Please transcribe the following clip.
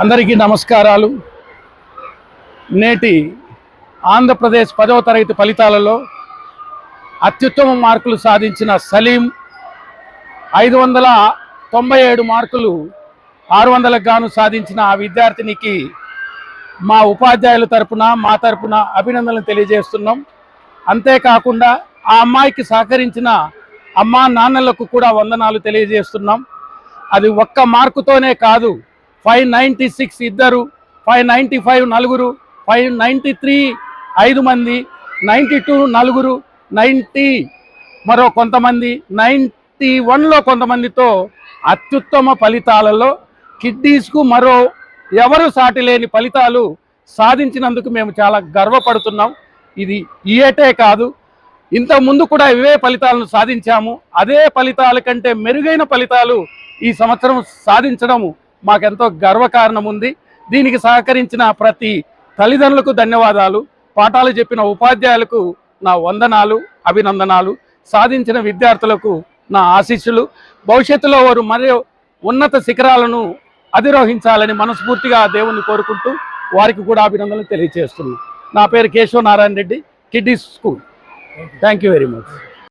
అందరికీ నమస్కారాలు. నేటి ఆంధ్రప్రదేశ్ పదవ తరగతి ఫలితాలలో అత్యుత్తమ మార్కులు సాధించిన సలీం ఐదు వందల తొంభై ఏడు మార్కులు ఆరు వందలకు గాను సాధించిన ఆ విద్యార్థినికి మా ఉపాధ్యాయుల తరపున మా తరపున అభినందనలు తెలియజేస్తున్నాం. అంతేకాకుండా ఆ అమ్మాయికి సహకరించిన అమ్మా నాన్నలకు కూడా వందనాలు తెలియజేస్తున్నాం. అది ఒక్క మార్కుతోనే కాదు ఫైవ్ నైంటీ సిక్స్ ఇద్దరు ఫైవ్ నైంటీ ఫైవ్ నలుగురు ఫైవ్ నైంటీ త్రీ ఐదు మంది నైంటీ టూ నలుగురు నైంటీ మరో కొంతమంది నైంటీ వన్లో కొంతమందితో అత్యుత్తమ ఫలితాలలో కిడ్నీస్కు మరో ఎవరు సాటి లేని ఫలితాలు సాధించినందుకు మేము చాలా గర్వపడుతున్నాం. ఇది ఏటే కాదు. ఇంతకుముందు కూడా ఇవే ఫలితాలను సాధించాము. అదే ఫలితాల కంటే మెరుగైన ఫలితాలు ఈ సంవత్సరం సాధించడము మాకెంతో గర్వకారణం ఉంది దీనికి సహకరించిన ప్రతి తల్లిదండ్రులకు ధన్యవాదాలు. పాఠాలు చెప్పిన ఉపాధ్యాయులకు నా వందనాలు అభినందనాలు. సాధించిన విద్యార్థులకు నా ఆశీస్సులు. భవిష్యత్తులో వారు మరియు ఉన్నత శిఖరాలను అధిరోహించాలని మనస్ఫూర్తిగా దేవుణ్ణి కోరుకుంటూ వారికి కూడా అభినందనలు తెలియజేస్తున్నాను. నా పేరు Keshava Narayana Reddy kiddie school. Thank you very much